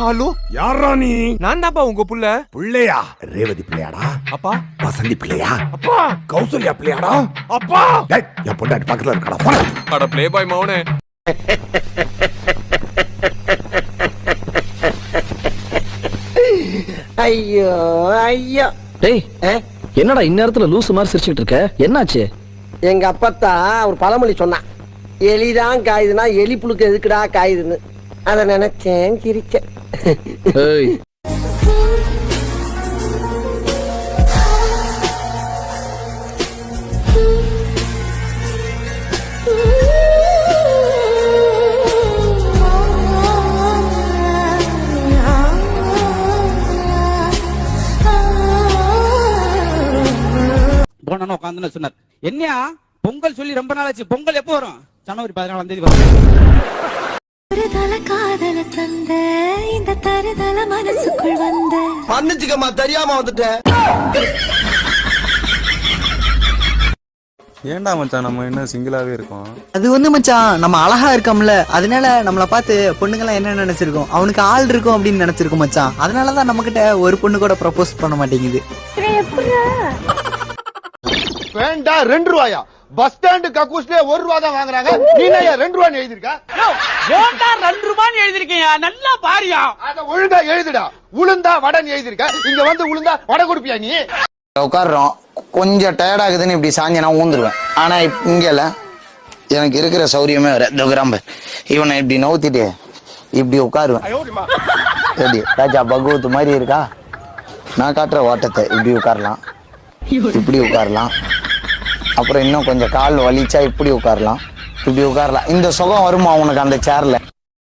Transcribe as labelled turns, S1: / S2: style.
S1: Hello?
S2: யாரா நீ?
S1: நான் தான்ப்பா உங்க புள்ள.
S2: பிள்ளையா? ரேவதி பிள்ளையாடா.
S1: அப்பா.
S2: வசந்தி பிள்ளையா?
S1: அப்பா.
S2: கௌசல்யா பிள்ளையாடா.
S1: அப்பா.
S2: டேய் என் பொண்டாட்டி பக்கத்துல இருக்கடா. போடா.
S1: அட ப்ளே பாய் மௌனே.
S3: ஐயோ ஐயோ.
S4: டேய்? என்னடா இந்நேரத்துல லூசு மாதிரி சிரிச்சுக்கிட்டு இருக்க? என்னாச்சு?
S3: எங்க அப்பத்தா ஒரு பழமொழி சொன்னான். எலிதான் காயுதுன்னா எலி புழுக்கு எதுக்குடா காயுதுன்னு. அதை நினைச்சேன் சிரிச்சேன்.
S4: ஏய்.
S5: போனோன்னு உட்காந்து சொன்னார். என்னையா? பொங்கல் சொல்லி ரொம்ப நாளாச்சு. பொங்கல் எப்போ வரும்? ஜனவரி பதினாலாம் தேதி வரும்.
S6: தருதல காதல தந்த இந்த தருதல மனசுக்குள் வந்த.
S3: மன்னிச்சுக்கம்மா தெரியாம வந்துட்டேன்.
S7: ஏன்டா மச்சான் நம்ம இன்னும் சிங்கிளாவே இருக்கோம்?
S8: அது வந்து மச்சான் நம்ம அழகா இருக்கோம்ல. அதனால நம்மள பார்த்து பொண்ணுங்கலாம் என்ன நினைச்சிருக்கோம்? அவனுக்கு ஆள் இருக்கும் அப்படின்னு நினைச்சிருக்கோம் மச்சான். அதனாலதான் நம்ம கிட்ட ஒரு பொண்ணு கூட ப்ரப்போஸ் பண்ண மாட்டேங்குது.
S9: வேண்டா ரெண்டு ரூபாயா? பஸ் ஸ்டாண்டு கக்கூஸ்ல ஒரு ரூபா தான் வாங்குறாங்க. நீ என்ன ரெண்டு ரூபான்னு எழுதிருக்க
S5: ரெண்டு ரூபான்னு எழுதிருக்கீங்க நல்லா பாரியா.
S9: அத ஒழுங்கா எழுதுடா. உளுந்தா வடன் எழுதிருக்க இங்க வந்து உளுந்தா வடை கொடுப்பியா நீ?
S10: உட்காடுறோம் கொஞ்சம் டயர்ட் ஆகுதுன்னு இப்படி சாஞ்சு நான் ஊந்துருவேன். ஆனா இப்- இங்கல எனக்கு இருக்கிற சௌரியமே வேற. இந்த கிராம்பு. இவனை இப்படி நவுத்திட்டு இப்படி உட்காருவேன். எப்படி? ராஜா பகவத் மாதிரி இருக்கா? நான் காட்டுற ஓட்டத்தை இப்படி உட்காரலாம். இப்படி உட்காரலாம். அப்புறம் இன்னும் கொஞ்சம் கால் வலிச்சா இப்படி உட்காரலாம். இப்படி உட்காரலாம். இந்த சுகம் வருமா உனக்கு அந்த சேரில்